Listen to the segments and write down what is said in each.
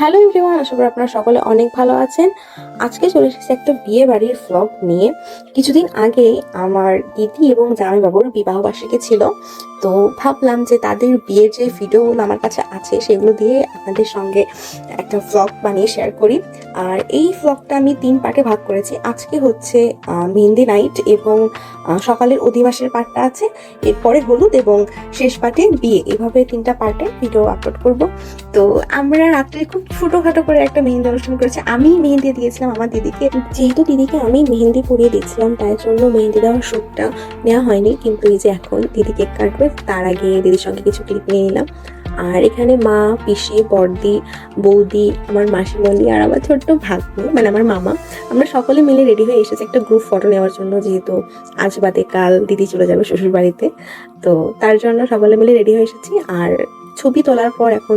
Hello everyone, আশা করি আপনারা সকলে অনেক ভালো আছেন। আজকে চলে এসেছি একটা বিয়ে বাড়ির ভ্লগ নিয়ে। কিছুদিন আগে আমার দিদি এবং জামাইবাবুর বিবাহ বার্ষিকী ছিল। তো ভাবলাম যে তাদের বিয়ের যে ভিডিওগুলো আমার কাছে আছে, সেগুলো দিয়ে আপনাদের সঙ্গে একটা ভ্লগ বানিয়ে শেয়ার করি। আর এই ভ্লগটা আমি তিন পার্টে ভাগ করেছি। আজকে হচ্ছে মেহেন্দি নাইট এবং সকালের অধিবাসের পার্টটা আছে, এরপরে হলুদ এবং শেষ পার্টে বিয়ে। এভাবে তিনটা পার্টে ভিডিও আপলোড করব। তো আমরা রাত্রে খুব ছোটখাটো করে একটা মেহেন্দি অনুষ্ঠান করেছি। আমি মেহেন্দি দিয়েছিলাম আমার দিদিকে। যেহেতু দিদিকে আমি মেহেন্দি পরিয়ে দিয়েছিলাম, তাই জন্য মেহেন্দি দেওয়ার শ্যুটটা নেওয়া হয়নি। কিন্তু এই যে এখন দিদি কেক কাটবে, তার আগে দিদির সঙ্গে কিছু ক্লিপ নিয়ে নিলাম। আর এখানে মা, পিসি বর্দি বৌদি, আমার মাসিমণি আর আমার ছোট্ট ভাগ্নি মানে আমার মামা, আমরা সকলে মিলে রেডি হয়ে এসেছি একটা গ্রুপ ফটো নেওয়ার জন্য, যেহেতু আজ বাদে কাল দিদি চলে যাবে শ্বশুর বাড়িতে তো তার জন্য সকলে মিলে রেডি হয়ে এসেছি। আর ছবি তোলার পর এখন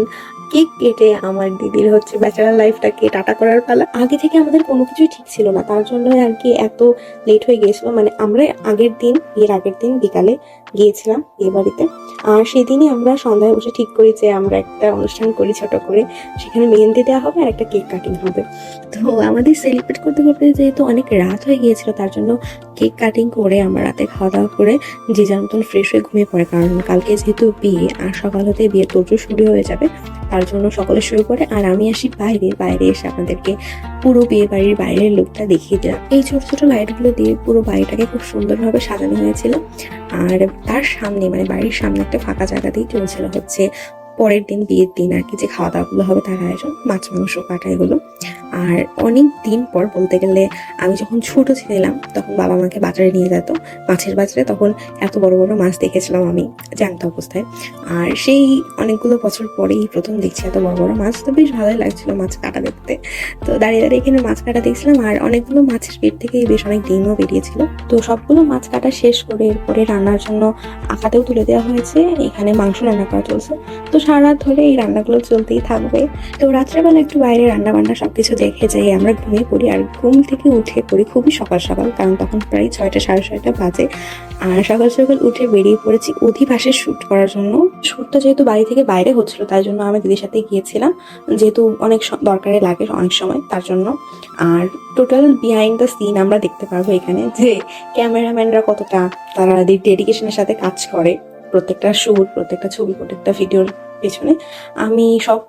কেক কেটে আমার দিদির হচ্ছে ব্যাচেলার লাইফটাকে টাটা করার পালা। আগে থেকে আমাদের কোনো কিছুই ঠিক ছিল না, তার জন্য আর কি এত লেট হয়ে গিয়েছিল। মানে আমরা আগের দিন, বিয়ের আগের দিন বিকালে গিয়েছিলাম বিয়ে বাড়িতে। আর সেদিনই আমরা সন্ধ্যায় বসে ঠিক করি যে আমরা একটা অনুষ্ঠান করি ছোট করে। সেখানে মেহেন্দি দেওয়া হবে আর একটা কেক কাটিং হবে। তো আমাদের সেলিব্রেট করতে করতে যেহেতু অনেক রাত হয়ে গিয়েছিল, তার জন্য কেক কাটিং করে আমরা রাতে খাওয়া দাওয়া করে যে যার মতন ফ্রেশ হয়ে ঘুমিয়ে পড়ে। কারণ কালকে যেহেতু বিয়ে আর সকাল হতে বিয়ে তোর শুরু হয়ে যাবে, তার জন্য সকলে শুরু করে আর আমি আসি বাইরে বাইরে এসে আপনাদেরকে পুরো বিয়ে বাড়ির বাইরের লোকটা দেখিয়ে দিলাম। এই ছোট ছোট লাইটগুলো দিয়ে পুরো বাড়িটাকে খুব সুন্দরভাবে সাজানো হয়েছিল। আর তার সামনে মানে বাড়ির সামনে একটা ফাঁকা জায়গাতেই চলছিল হচ্ছে পরের দিন বিয়ের দিন আর কি, যে খাওয়া দাওয়াগুলো হবে তার আয়োজন, মাছ, মাংস কাটা এগুলো। আর অনেক দিন পর বলতে গেলে আমি যখন ছোট ছিলাম, তখন বাবা আমাকে বাজারে নিয়ে যেত। মাছের বাজারে তখন এত বড় বড় মাছ দেখেছিলাম আমি জানতা অবস্থায়। আর সেই অনেকগুলো বছর পরেই প্রথম দেখছি এত বড় বড় মাছ। তো বেশ ভালোই লাগছিল মাছ কাটা দেখতে। তো দাঁড়িয়ে দাঁড়িয়ে এখানে মাছ কাটা দেখছিলাম আর অনেকগুলো মাছের পেট থেকে বেশ অনেক ডিমও বেরিয়েছিল। তো সবগুলো মাছ কাটা শেষ করে এরপরে রান্নার জন্য আঁকাতেও তুলে দেওয়া হয়েছে। এখানে মাংস রান্না করা চলছে। তো সারা ধরে এই রান্নাগুলো চলতেই থাকবে। তো রাত্রেবেলা একটু বাইরে রান্না বান্না সবকিছু দেখে যাই আমরা ঘুমিয়ে পড়ি আর ঘুম থেকে উঠে পড়ি খুবই সকাল সকাল, কারণ তখন প্রায় ছয়টা, সাড়ে ছয়টা বাজে। আর সকাল সকাল উঠে বেরিয়ে পড়েছি অধিবাসে শ্যুট করার জন্য। শ্যুটটা যেহেতু বাড়ি থেকে বাইরে হচ্ছিল, তাই জন্য আমি দিদির সাথে গিয়েছিলাম। যেহেতু অনেক দরকারে লাগে অনেক সময়, তার জন্য। আর টোটাল বিহাইন্ড দ্য সিন আমরা দেখতে পারব এখানে যে ক্যামেরাম্যানরা কতটা তারা ডেডিকেশনের সাথে কাজ করে। প্রত্যেকটা শুট প্রত্যেকটা ছবি, প্রত্যেকটা ভিডিওর পেছনে। আমি সব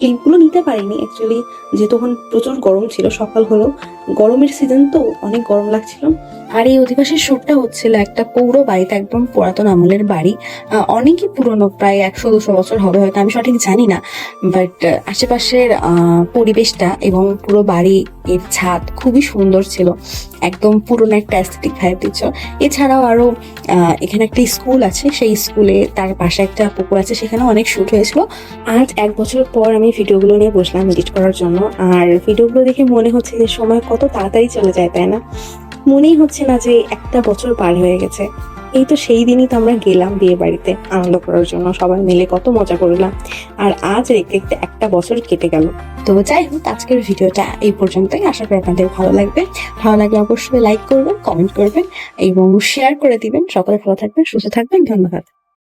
ক্লিপগুলো নিতে পারিনি অ্যাকচুয়ালি যে তখন প্রচুর গরম ছিল, সকাল হলো গরমের সিজন তো অনেক গরম লাগছিল। আর এই অধিবাসের শ্যুটটা হচ্ছিল একটা পৌর বাড়িতে একদম পুরাতন আমলের বাড়ি। অনেকই পুরনো, প্রায় একশো, দুশো বছর হবে, হয়তো আমি সঠিক জানি না। বাট আশেপাশের পরিবেশটা এবং পুরো বাড়ি এর ছাদ খুবই সুন্দর ছিল। একদম পুরনো একটা অ্যাস্থেটিক ভাইব দিচ্ছ। এছাড়াও আরও আহ, এখানে একটা স্কুল আছে। সেই স্কুলে তার পাশে একটা পুকুর আছে সেখানে অনেক শ্যুট হয়েছিল। আজ এক বছর পর আমি ভিডিওগুলো নিয়ে বসলাম এডিট করার জন্য। আর ভিডিওগুলো দেখে মনে হচ্ছে যে সময় কত তাড়াতাড়ি চলে যায় তাই না? মনেই হচ্ছে না যে একটা বছর পার হয়ে গেছে। এই তো সেই দিনই তো আমরা গেলাম বিয়ে বাড়িতে আনন্দ করার জন্য, সবাই মিলে কত মজা করলাম। আর আজ দেখতে দেখতে একটা বছর কেটে গেল। তো যাই হোক, আজকের ভিডিওটা এই পর্যন্তই। আশা করি আপনাদের ভালো লাগবে। ভালো লাগলে অবশ্যই লাইক করবেন কমেন্ট করবেন এবং শেয়ার করে দিবেন। সকলে ভালো থাকবেন, সুস্থ থাকবেন। ধন্যবাদ।